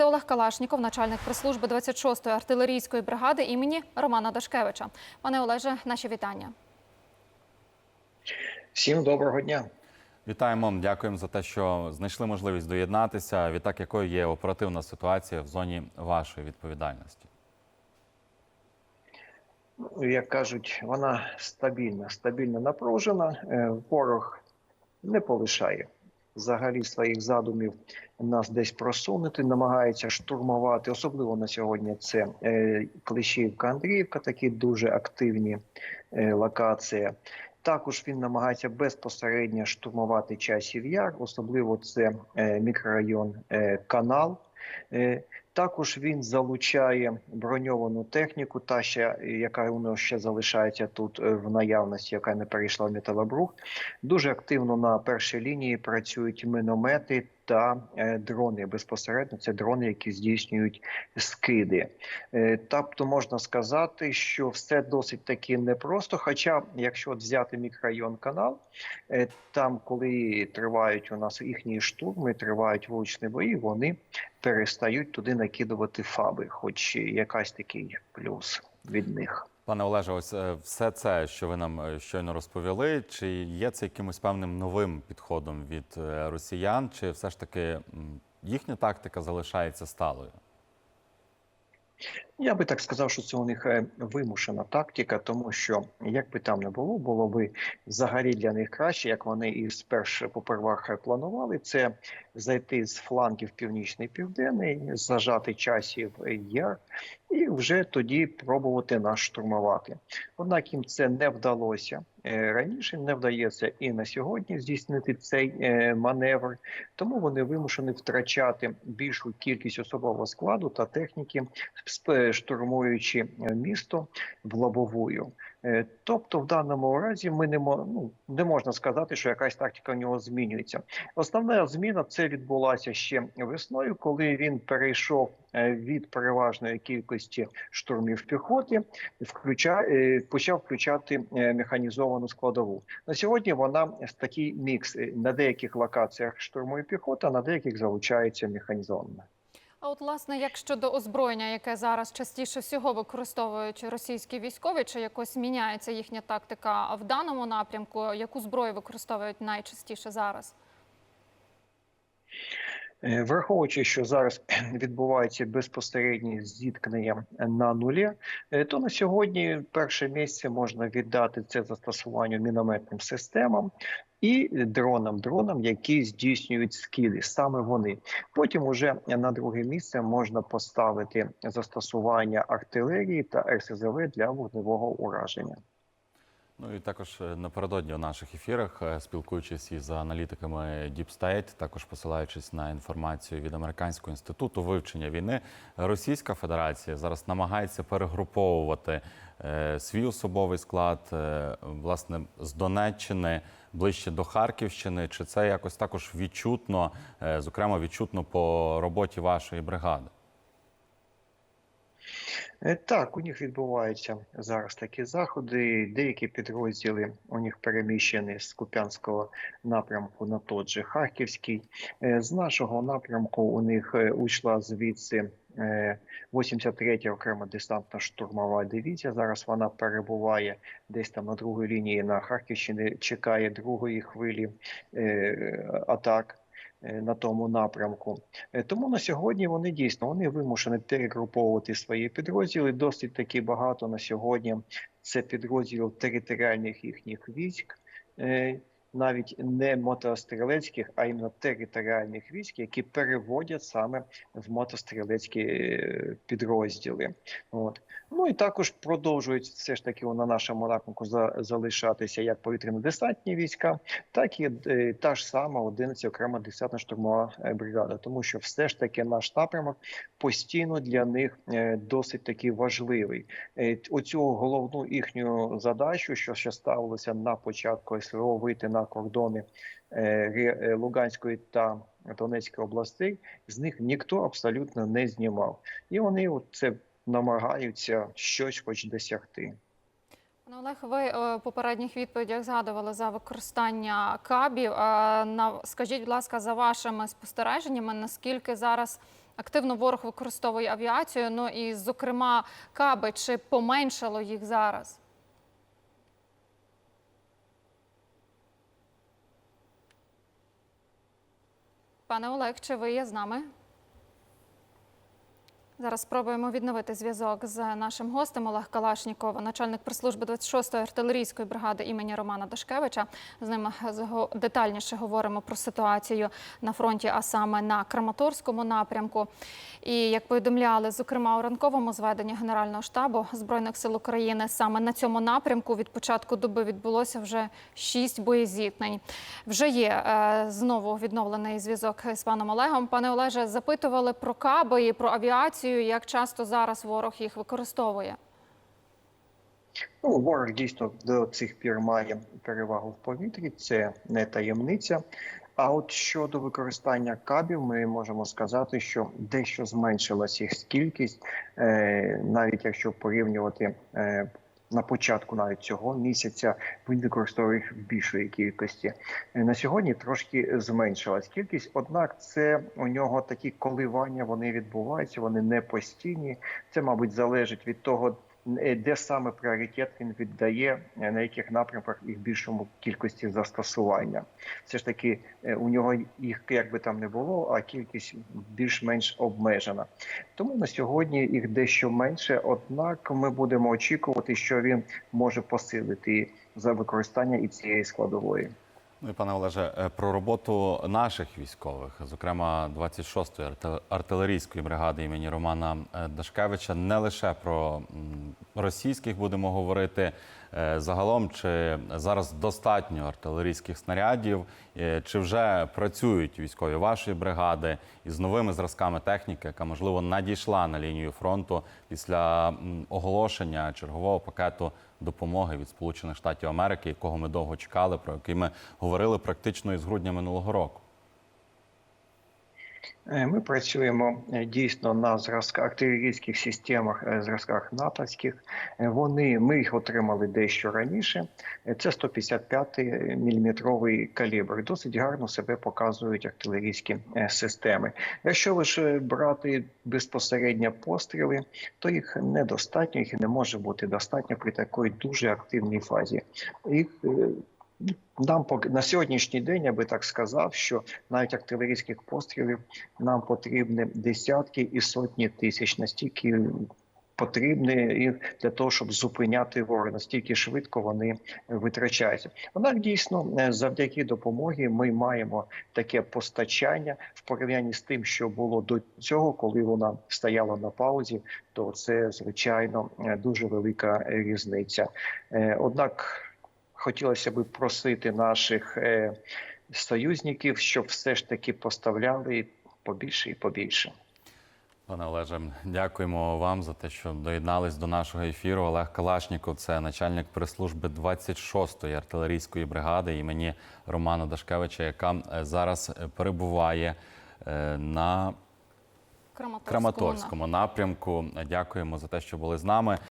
Це Олег Калашніков, начальник прес-служби 26-ї артилерійської бригади імені Романа Дашкевича. Пане Олеже, наші вітання. Всім доброго дня. Вітаємо, дякуємо за те, що знайшли можливість доєднатися. Відтак, якою є оперативна ситуація в зоні вашої відповідальності? Як кажуть, вона стабільна, стабільно напружена. Е, Ворог не полишає взагалі своїх задумів нас десь просунути, намагається штурмувати. Особливо на сьогодні це е, Клещівка, Андріївка, такі дуже активні е, локації. Також він намагається безпосередньо штурмувати часів яр, особливо це е, мікрорайон Канал. Е, Також він залучає броньовану техніку, та ще яка у нього ще залишається тут е, в наявності, яка не перейшла в металобрух. Дуже активно на першій лінії працюють міномети та е, дрони. Безпосередньо це дрони, які здійснюють скиди. Тобто можна сказати, що все досить таки непросто. Хоча, якщо от взяти мікрорайон канал, там, коли тривають у нас їхні штурми, тривають вуличні бої, вони перестають туди накидувати фаби, хоч якась такий плюс від них. Пане Олеже, ось е, все це, що ви нам е, щойно розповіли, чи є це якимось певним новим підходом від е, росіян, чи все ж таки їхня тактика залишається сталою? Я би так сказав, що це у них е, вимушена тактика, тому що як би там не було, було би взагалі для них краще, як вони і спершу попервах планували, це зайти з флангів північний південний, зажати часів яр і вже тоді пробувати нас штурмувати. Однак їм це не вдалося е, раніше, не вдається і на сьогодні здійснити цей е, маневр, тому вони вимушені втрачати більшу кількість особового складу та техніки, штурмуючи е, місто в лобовую. Е, Тобто, в даному разі ми не ну, не можна сказати, що якась тактика в нього змінюється. Основна зміна це відбулася ще весною, коли він перейшов е, від переважної кількості штурмів піхоти, включа, почав включати механізовану складову. На сьогодні вона такий мікс на деяких локаціях штурмує піхота, на деяких залучається механізована. А от, власне, як щодо озброєння, яке зараз частіше всього використовують російські військові, чи якось міняється їхня тактика в даному напрямку? Яку зброю використовують найчастіше зараз? Е, Враховуючи, що зараз відбувається безпосередні зіткнення на нулі, е, то на сьогодні перше місце можна віддати це застосуванню мінометним системам і дронам, дронам, які здійснюють скиди. Саме вони. Потім уже на друге місце можна поставити застосування артилерії та РСЗВ для вогневого ураження. Ну і також е, напередодні у наших ефірах, е, спілкуючись із аналітиками Deep State, також посилаючись на інформацію від американського інституту вивчення війни, Російська Федерація зараз намагається перегруповувати е, свій особовий склад власне з Донеччини ближче до Харківщини. Чи це якось також відчутно, зокрема відчутно по роботі вашої бригади? Е, Так, у них відбуваються зараз такі заходи. Деякі підрозділи у них переміщені з Куп'янського напрямку на той же Харківський. Е, З нашого напрямку у них е, уйшла звідси е, 83-я окрема десантна штурмова дивізія. Зараз вона перебуває десь там на другій лінії на Харківщині, чекає другої хвилі атак. Е, На тому напрямку, Е, тому на сьогодні вони дійсно вони вимушені перегруповувати свої підрозділи. Досить таки багато на сьогодні. Це підрозділів територіальних їхніх військ, е, навіть не мотострілецьких, а іменно територіальних військ, які переводять саме в мотострілецькі е, підрозділи. От ну і також продовжують все ж таки на нашому напрямку за- залишатися як повітряно-десантні війська, так і е, та ж сама 11 окрема десантна штурмова е, бригада, тому що все ж таки наш напрямок постійно для них досить таки важливий. Оцю головну їхню задачу, що ще ставилося на початку СВО, вийти на кордони е, е, Луганської та Донецької областей, з них ніхто абсолютно не знімав, і вони це намагаються щось хоч досягти. Пане Олег, ви е, в попередніх відповідях згадували за використання кабів. На- Скажіть, будь ласка, за вашими спостереженнями, наскільки зараз Активно ворог використовує авіацію. Ну і, зокрема, каби чи поменшало їх зараз? Пане Олег, чи ви є з нами? Зараз спробуємо відновити зв'язок з нашим гостем Олег Калашніков, начальник прес-служби 26-ї артилерійської бригади імені Романа Дашкевича. З ним детальніше говоримо про ситуацію на фронті, а саме на Краматорському напрямку. І як повідомляли, зокрема у ранковому зведенні Генерального штабу збройних сил України, саме на цьому напрямку від початку доби відбулося вже шість боєзіткнень. Вже є е, знову відновлений зв'язок з паном Олегом. Пане Олеже, запитували про каби і про авіацію. Як часто зараз ворог їх використовує? Ну, ворог дійсно до цих пір має перевагу в повітрі, це не таємниця. А от щодо використання кабів, ми можемо сказати, що дещо зменшилась їх кількість, е, навіть якщо порівнювати е, на початку навіть цього місяця, він використовує їх в більшої кількості. Е, На сьогодні трошки зменшилась кількість, однак це у нього такі коливання вони відбуваються, вони не постійні. Це, мабуть, залежить від того, де саме пріоритет він віддає, е, на яких напрямках в більшому кількості застосування. Все ж таки, е, у нього їх як би там не було, а кількість більш-менш обмежена. Тому на сьогодні їх дещо менше. Однак ми будемо очікувати, що він може посилити за використання і цієї складової. Ну і пане Олеже, е, про роботу наших військових, зокрема 26-ї арти- артилерійської бригади імені Романа е, Дашкевича, не лише про російських будемо говорити. Е, Загалом, чи зараз достатньо артилерійських снарядів, е, чи вже працюють військові вашої бригади із новими зразками техніки, яка можливо надійшла на лінію фронту після оголошення чергового пакету допомоги від Сполучених Штатів Америки, якого ми довго чекали, про який ми говорили практично із грудня минулого року. Е, Ми працюємо е, дійсно на зразках артилерійських системах, е, зразках натовських. Вони ми їх отримали дещо раніше. Це 155 мм калібр. Досить гарно себе показують артилерійські системи. Якщо лише брати безпосередньо постріли, то їх недостатньо, їх не може бути достатньо при такій дуже активній фазі. Їх нам на сьогоднішній день я би так сказав, що навіть артилерійських пострілів нам потрібні десятки і сотні тисяч, настільки потрібні їх для того, щоб зупиняти ворога, настільки швидко вони витрачаються. Однак дійсно е, завдяки допомоги ми маємо таке постачання в порівнянні з тим, що було до цього, коли вона стояла на паузі, то це звичайно е, дуже велика різниця. Е, Однак хотілося б просити наших е, союзників, щоб все ж таки поставляли побільше і побільше. Пане Олеже, дякуємо вам за те, що доєднались до нашого ефіру. Олег Калашніков, це начальник прес-служби 26-ї артилерійської бригади імені Романа Дашкевича, яка е, зараз перебуває е, на Краматорському, Краматорському напрямку. Дякуємо за те, що були з нами.